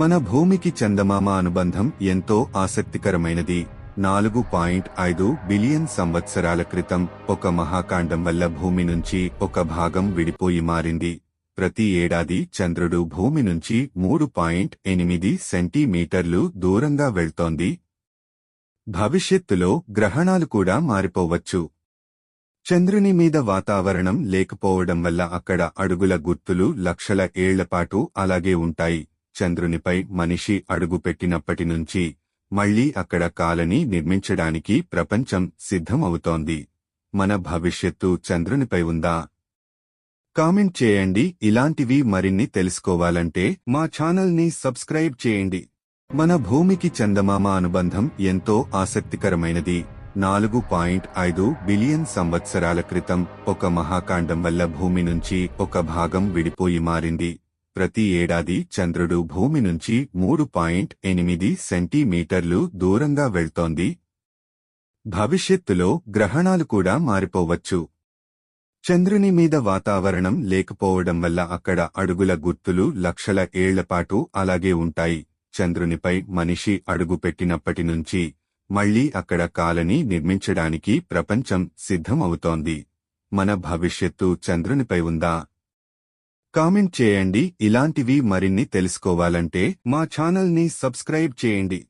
మన భూమికి చందమామ అనుబంధం ఎంతో ఆసక్తికరమైనది. నాలుగు పాయింట్ ఐదు బిలియన్ సంవత్సరాల క్రితం ఒక మహాకాండం వల్ల భూమి నుంచి ఒక భాగం విడిపోయి మారింది. ప్రతి ఏడాది చంద్రుడు భూమి నుంచి మూడు పాయింట్ ఎనిమిది సెంటీమీటర్లు దూరంగా వెళ్తోంది. భవిష్యత్తులో గ్రహణాలు కూడా మారిపోవచ్చు. చంద్రుని మీద వాతావరణం లేకపోవడం వల్ల అక్కడ అడుగుల గుర్తులు లక్షల ఏళ్ళపాటు అలాగే ఉంటాయి. చంద్రునిపై మనిషి అడుగుపెట్టినప్పటి నుంచి మళ్ళీ అక్కడ కాలనీ నిర్మించడానికి ప్రపంచం సిద్ధమవుతోంది. మన భవిష్యత్తు చంద్రునిపై ఉందా? కామెంట్ చేయండి. ఇలాంటివి మరిన్ని తెలుసుకోవాలంటే మా ఛానల్ని సబ్స్క్రైబ్ చేయండి. మన భూమికి చందమామ అనుబంధం ఎంతో ఆసక్తికరమైనది. నాలుగు పాయింట్ ఐదు బిలియన్ సంవత్సరాల క్రితం ఒక మహాకాండం వల్ల భూమి నుంచి ఒక భాగం విడిపోయి మారింది. ప్రతి ఏడాది చంద్రుడు భూమి నుంచి మూడు పాయింట్ ఎనిమిది సెంటీమీటర్లు దూరంగా వెళ్తోంది. భవిష్యత్తులో గ్రహణాలు కూడా మారిపోవచ్చు. చంద్రుని మీద వాతావరణం లేకపోవడం వల్ల అక్కడ అడుగుల గుర్తులు లక్షల ఏళ్ళపాటు అలాగే ఉంటాయి. చంద్రునిపై మనిషి అడుగుపెట్టినప్పటి నుంచి మళ్ళీ అక్కడ కాలనీ నిర్మించడానికి ప్రపంచం సిద్ధమవుతోంది. మన భవిష్యత్తు చంద్రునిపై ఉందా? కామెంట్ చేయండి. ఇలాంటివి మరిన్ని తెలుసుకోవాలంటే మా ఛానల్ని సబ్స్క్రైబ్ చేయండి.